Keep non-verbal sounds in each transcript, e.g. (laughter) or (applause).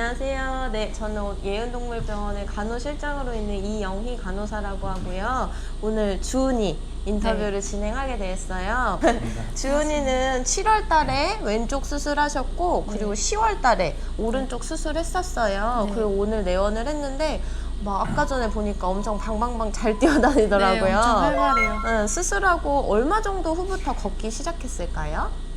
안녕하세요. 네, 저는 예은동물병원의 간호실장으로 있는 이영희 간호사라고 하고요. 오늘 주은이 인터뷰를 진행하게 됐어요. (laughs) 주은이는 7월 달에 왼쪽 수술하셨고, 그리고 10월 달에 오른쪽 수술했었어요. 네. 그리고 오늘 내원을 했는데, 막 아까 전에 보니까 엄청 방방방 잘 뛰어다니더라고요. 네, 엄청 활발해요. 응, 수술하고 얼마 정도 후부터 걷기 시작했을까요?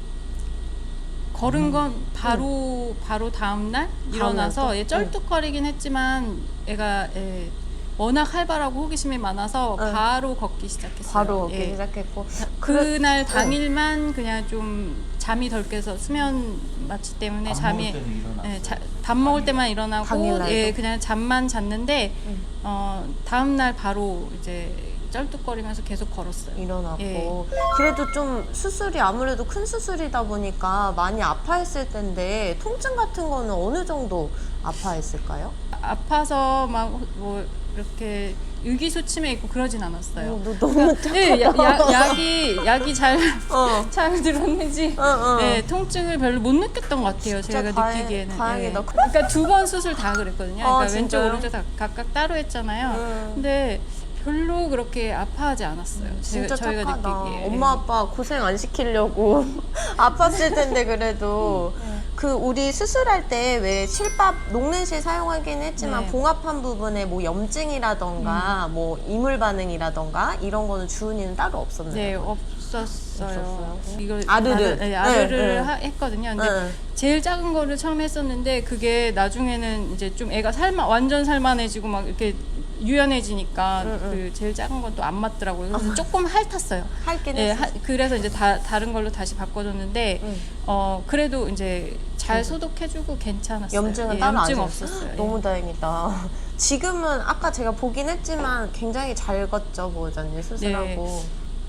걸은 건 바로 바로 다음 날 일어나서 날얘 쩔뚝거리긴 했지만 애가 예, 워낙 활발하고 호기심이 많아서 응. 바로 걷기 시작했어요. 바로 걷기 예. 시작했고. 그날 당일만 그냥 좀 잠이 덜 깨서 수면 마취 때문에 밥 잠이 먹을 때는 일어났어요. 예, 자- 밥 먹을 때만 일어나고 당일날도? 예, 그냥 잠만 잤는데 응. 어, 다음 날 바로 이제 쩔뚝거리면서 계속 걸었어요. 일어났고 예. 그래도 좀 수술이 아무래도 큰 수술이다 보니까 많이 아파했을 텐데 통증 같은 거는 어느 정도 아파했을까요? 아파서 막 뭐 이렇게 의기소침해 있고 그러진 않았어요. 어, 너 너무 네, 야, 야, 약이 약이 잘 어. (laughs) 잘 들었는지 어, 어. 네, 통증을 별로 못 느꼈던 것 같아요. 제가 다행- 느끼기에는. 다행이다. 예. 그러니까 두 번 수술 다 그랬거든요. 아, 그러니까 왼쪽 진짜요? 오른쪽 다 각각 따로 했잖아요. 음. 근데 별로 그렇게 아파하지 않았어요. 진짜 제가, 저희가 착하다. 느끼기에. 엄마 아빠 고생 안 시키려고 (laughs) 아팠을 텐데 그래도 네. 그 우리 수술할 때 왜 실밥 녹는 실 사용하긴 했지만 네. 봉합한 부분에 뭐 염증이라던가 음. 뭐 이물 반응이라던가 이런 거는 주은이는 따로 없었나요? 네, 없었어요. 없었어요? 이걸 아르르. 아르- 네, 아르를 네, 네. 하- 했거든요. 근데 네. 제일 작은 거를 처음 했었는데 그게 나중에는 이제 좀 애가 살만 완전 살만해지고 막 이렇게 유연해지니까. 그 제일 작은 건 또 안 맞더라고요. 그래서 조금 핥았어요. 할긴 예, 했어. 하- 그래서 이제 다 다른 걸로 다시 바꿔줬는데 응. 어 그래도 이제 잘 소독해주고 괜찮았어요. 염증은 예, 따로 안 염증? 없었어요. 예. 너무 다행이다. (laughs) 지금은 아까 제가 보긴 했지만 굉장히 잘 걷죠, 보호자님 수술하고.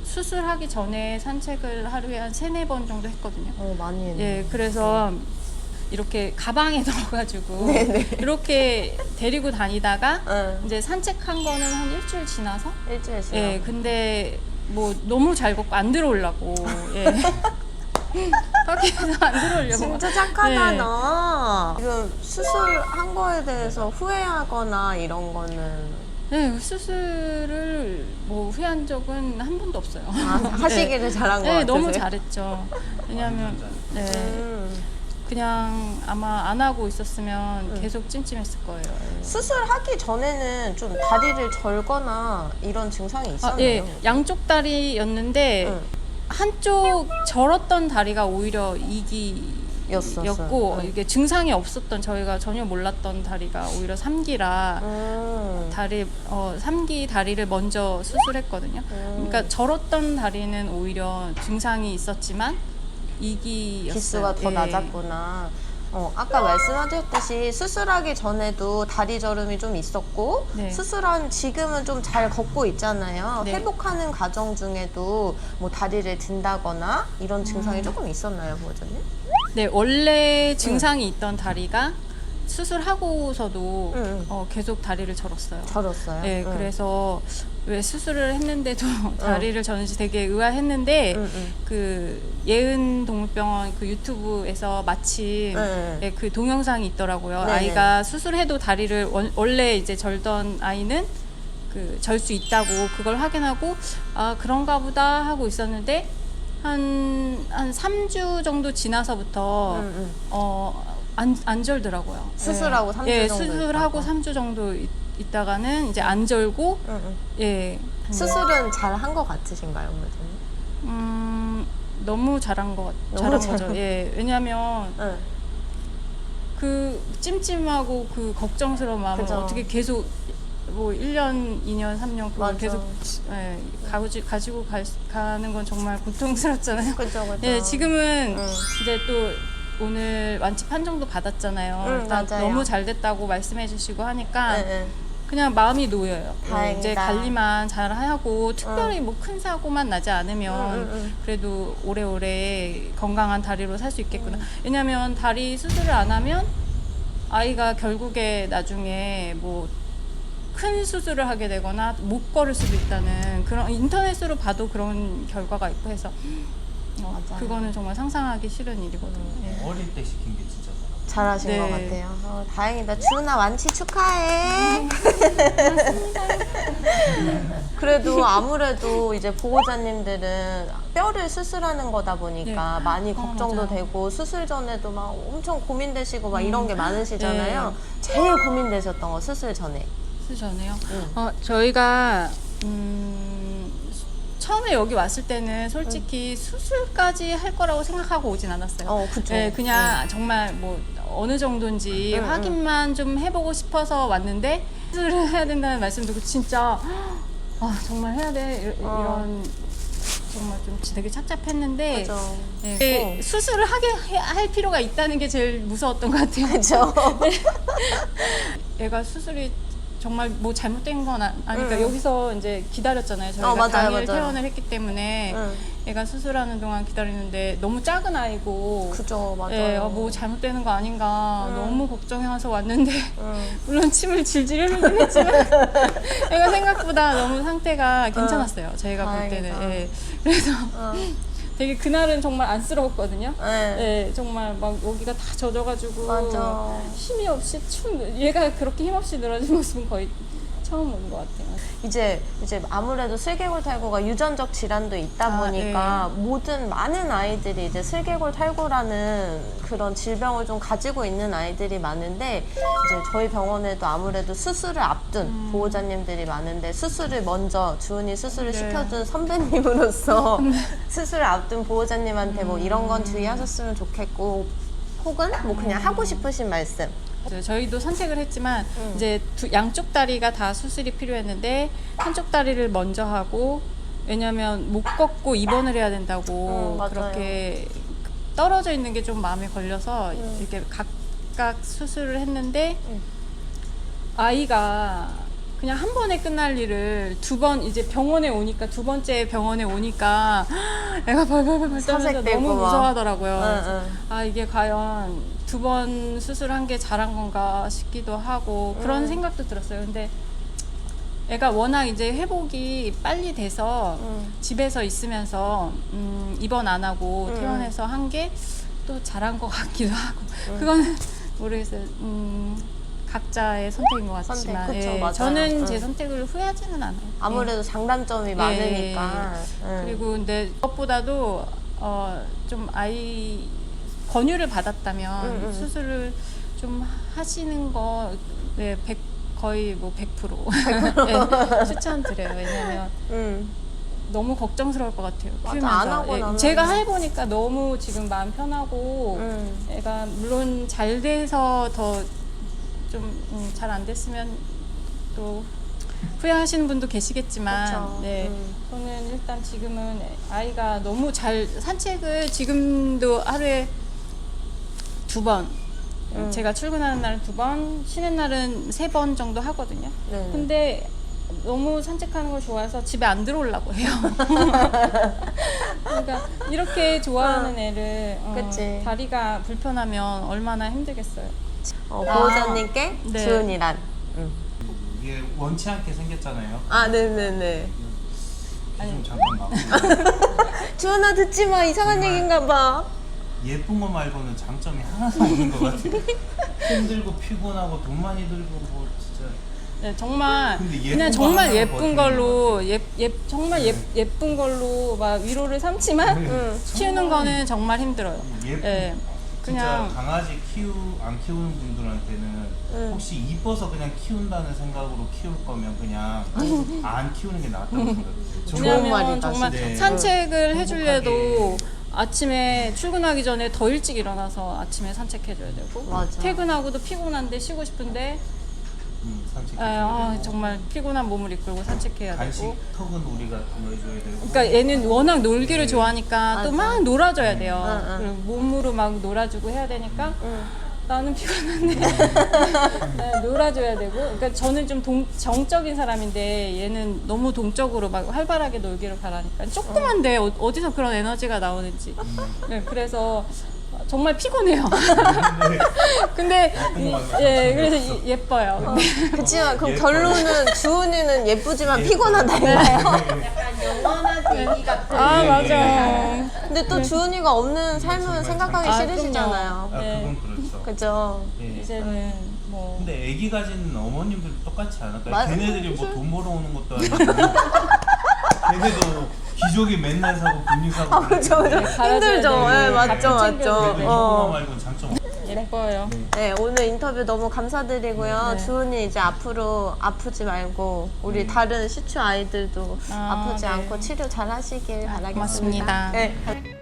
수술하기 전에 산책을 하루에 한 세네 번 정도 했거든요. 어 많이 했네. 예, 그래서 이렇게 가방에 (laughs) 넣어가지고 네네. 이렇게 데리고 다니다가 응. 이제 산책한 거는 한 일주일 지나서 일주일 지나. 예, 근데 뭐 너무 잘 걷고 안 들어오려고 예. (laughs) 거기에서 안 들어오려고 진짜 착하다 네. 너. 지금 수술한 거에 대해서 후회하거나 이런 거는 네, 수술을 뭐 후회한 적은 한 번도 없어요. 아, 하시기를 (laughs) 잘한 거 네, 같으세요? 너무 잘했죠. 왜냐하면 네, 음. 그냥 아마 안 하고 있었으면 음. 계속 찜찜했을 거예요. 예. 수술하기 전에는 좀 다리를 절거나 이런 증상이 아, 있었나요? 예, 양쪽 다리였는데 응. 한쪽 절었던 다리가 오히려 이기였고 였었어요. 응. 이게 증상이 없었던 저희가 전혀 몰랐던 다리가 오히려 삼기라 음. 다리 어 3기 다리를 먼저 수술했거든요. 음. 그러니까 절었던 다리는 오히려 증상이 있었지만 2기였어요. 기수가 더 낮았구나. 어, 아까 말씀하셨듯이 수술하기 전에도 다리 저림이 좀 있었고 네. 수술한 지금은 좀 잘 걷고 있잖아요. 네. 회복하는 과정 중에도 뭐 다리를 든다거나 이런 증상이 음. 조금 있었나요, 보호자님? 네, 원래 증상이 있던 다리가 수술하고서도 응, 응. 어, 계속 다리를 절었어요. 절었어요. 네, 응. 그래서 왜 수술을 했는데도 (laughs) 다리를 저는지 되게 의아했는데 응, 응. 그 예은 동물병원 그 유튜브에서 마침 네. 예, 그 동영상이 있더라고요. 네네. 아이가 수술해도 다리를 원, 원래 이제 절던 아이는 그 절 수 있다고 그걸 확인하고 아 그런가 보다 하고 있었는데 한 한 3주 정도 지나서부터 응, 응. 어, 안, 안 절더라고요. 수술하고 예. 삼주 예, 정도 수술하고 있다가. 3주 정도 있, 있다가는 이제 안 절고, 응, 응. 예. 수술은 잘 한 것 같으신가요, 보호자님? 음, 너무 잘한 것, 너무 잘한 거죠. 예. 왜냐면 응. 그 찜찜하고 그 걱정스러운 마음을 그죠. 어떻게 계속 뭐 1년, 2년, 3년 그걸 맞아. 계속 예, 가지, 가지고 가, 가는 건 정말 고통스럽잖아요. 그죠, 그죠. 예, 지금은 응. 이제 또 오늘 완치 판정도 받았잖아요. 응, 일단 맞아요. 너무 잘 됐다고 말씀해 주시고 하니까 응, 응. 그냥 마음이 놓여요. 예, 다행이다. 이제 관리만 잘 하고 특별히 뭐 큰 사고만 나지 않으면 응, 응, 응. 그래도 오래오래 건강한 다리로 살 수 있겠구나. 음. 왜냐면 다리 수술을 안 하면 아이가 결국에 나중에 뭐 큰 수술을 하게 되거나 못 걸을 수도 있다는 그런 인터넷으로 봐도 그런 결과가 있고 해서 어, 맞아요. 그거는 정말 상상하기 싫은 일이거든요. 예. 어릴 때 시킨 게 진짜 잘하신 네. 것 같아요. 어, 다행이다. 주은아 완치 축하해. (laughs) 그래도 아무래도 이제 보호자님들은 뼈를 수술하는 거다 보니까 네. 많이 어, 걱정도 맞아요. 되고 수술 전에도 막 엄청 고민되시고 막 이런 게 많으시잖아요. 네. 제일 고민되셨던 거 수술 전에. 쓰잖아요. 응. 어, 저희가 음, 처음에 여기 왔을 때는 솔직히 수술까지 할 거라고 생각하고 오진 않았어요. 어, 그쵸. 네, 그냥 정말 뭐 어느 정도인지 응, 응. 확인만 좀 해보고 싶어서 왔는데 수술을 (laughs) 해야 된다는 말씀 듣고 진짜 아 정말 해야 돼 이- 어. 이런 정말 좀 되게 착잡했는데 그죠. 네, 어. 수술을 하게 해- 할 필요가 있다는 게 제일 무서웠던 것 같아요. 그죠. (laughs) 얘가 수술이 정말 뭐 잘못된 건 아- 아니까 응. 여기서 이제 기다렸잖아요. 저희가 어, 맞아요, 당일 맞아요. 퇴원을 했기 때문에 응. 얘가 수술하는 동안 기다리는데 너무 작은 아이고 그죠. 맞아요. 예, 어, 뭐 잘못되는 거 아닌가 응. 너무 걱정해서 왔는데 응. (laughs) 물론 침을 질질 흘리긴 했지만 (laughs) 애가 생각보다 너무 상태가 괜찮았어요. 저희가 볼 때는 다행이다. 예. 그래서 어. 되게 그날은 정말 안쓰러웠거든요. 네. 예, 정말 막 여기가 다 젖어가지고 맞아. 힘이 없이 춤 얘가 그렇게 힘없이 늘어진 (laughs) 모습은 거의 처음 본것 같아요. 이제 이제 아무래도 슬개골 탈구가 유전적 질환도 있다 아, 보니까 모든 많은 아이들이 이제 슬개골 탈구라는 그런 질병을 좀 가지고 있는 아이들이 많은데 이제 저희 병원에도 아무래도 수술을 앞둔 보호자님들이 많은데 수술을 먼저 주은이 수술을 네. 시켜준 선배님으로서 (laughs) 수술을 앞둔 보호자님한테 뭐 이런 건 주의하셨으면 좋겠고 혹은 뭐 그냥 하고 싶으신 말씀 네, 저희도 선택을 했지만 음. 이제 두, 양쪽 다리가 다 수술이 필요했는데 한쪽 다리를 먼저 하고 왜냐면 못 걷고 입원을 해야 된다고 음. 그렇게 떨어져 있는 게 좀 마음에 걸려서 음. 이렇게 각각 수술을 했는데 음. 아이가 그냥 한 번에 끝날 일을 두 번 이제 병원에 오니까 두 번째 병원에 오니까 (gasps) 애가 벌벌벌 떨면서 너무 막. 무서워하더라고요. 응, 응. 아 이게 과연 두 번 수술한 게 잘한 건가 싶기도 하고 그런 음. 생각도 들었어요. 근데 애가 워낙 이제 회복이 빨리 돼서 음. 집에서 있으면서 음, 입원 안 하고 음. 퇴원해서 한 게 또 잘한 것 같기도 하고 음. 그거는 모르겠어요. 음, 각자의 선택인 것 선택, 같지만 그쵸, 예, 맞아요. 저는 제 응. 선택을 후회하지는 않아요. 예. 아무래도 장단점이 많으니까 응. 그리고 근데 그것보다도 어, 좀 아이 권유를 받았다면 음, 음. 수술을 좀 하시는 거 네, 100, 거의 뭐 100% (laughs) 네, 추천드려요. 왜냐면 응. 너무 걱정스러울 것 같아요. 맞아, 키우면서. 안 하고 예, 나면. 제가 해보니까 너무 지금 마음 편하고 응. 애가 물론 잘 돼서 더좀잘 안 됐으면 또 후회하시는 분도 계시겠지만. 네 음. 저는 일단 지금은 아이가 너무 잘 산책을 지금도 하루에 두 번 음. 제가 출근하는 날은 두 번 쉬는 날은 세 번 정도 하거든요. 네. 근데 너무 산책하는 걸 좋아해서 집에 안 들어오려고 해요. (laughs) 그러니까 이렇게 좋아하는 애를 어, 그치. 다리가 불편하면 얼마나 힘들겠어요. 어, 보호자님께 네. 주은이란. 응. 이게 원치 않게 생겼잖아요. 아, 네네네. 좀 잠깐 봐. 주은아 듣지 마. 이상한 정말. 얘기인가 봐. 예쁜 거 말고는 장점이 하나도 없는 것 같아요. (laughs) 힘들고 피곤하고 돈 많이 들고 뭐 진짜 네, 정말 근데 예쁜 그냥 거 정말 하나로 예쁜 버티는 걸로 예, 예 정말 예, 예쁜 걸로 막 위로를 삼지만 응. 키우는 거는 정말 힘들어요. 예쁜 예. 진짜 그냥 강아지 키우 안 키우는 분들한테는 응. 혹시 이뻐서 그냥 키운다는 생각으로 키울 거면 그냥 (laughs) 안 키우는 게 낫다고 생각해요. 좋은 왜냐면 말이다, 정말 진짜. 산책을 네. 해주려도 아침에 출근하기 전에 더 일찍 일어나서 아침에 산책해줘야 되고 맞아. 퇴근하고도 피곤한데 쉬고 싶은데 음, 산책. 아, 아, 정말 피곤한 몸을 이끌고 산책해야 간식 되고 턱은 우리가 구해줘야 되고. 그러니까 얘는 워낙 놀기를 네. 좋아하니까 또 맞아. 막 놀아줘야 돼요. 응, 응. 그리고 몸으로 막 놀아주고 해야 되니까 응. 나는 피곤한데 (laughs) 네, 놀아줘야 되고. 그러니까 저는 좀 동, 정적인 사람인데 얘는 너무 동적으로 막 활발하게 놀기를 바라니까 조그만데 어, 어디서 그런 에너지가 나오는지. 네, 그래서 정말 피곤해요. (laughs) 근데 이-. 예, 그래서 이- 예뻐요. 근데 그치만 그럼 예뻐요. 결론은 주은이는 예쁘지만 예뻐요. 피곤하다니까요. 아 예, 맞아. 근데 또 주은이가 없는 삶은 생각하기 아, 싫으시잖아요. 아, 네. 그죠? 예. 이제는 뭐 근데 아기 가진 어머님들도 똑같지 않을까요? 맞- 걔네들이 뭐 돈 벌어오는 것도 아니고 걔네도 기저귀 맨날 사고 분유 사고 아, 그죠, 그죠. 갈아줘야 힘들죠. 되고, 예, 맞죠, 맞죠. 그래도 어. 말고는 장점 없 예뻐요. 네, 오늘 인터뷰 너무 감사드리고요. 네. 주은이 이제 앞으로 아프지 말고 우리 다른 시추 아이들도 아, 아, 프지 네. 않고 치료 잘 하시길 바라겠습니다. 고맙습니다. 네.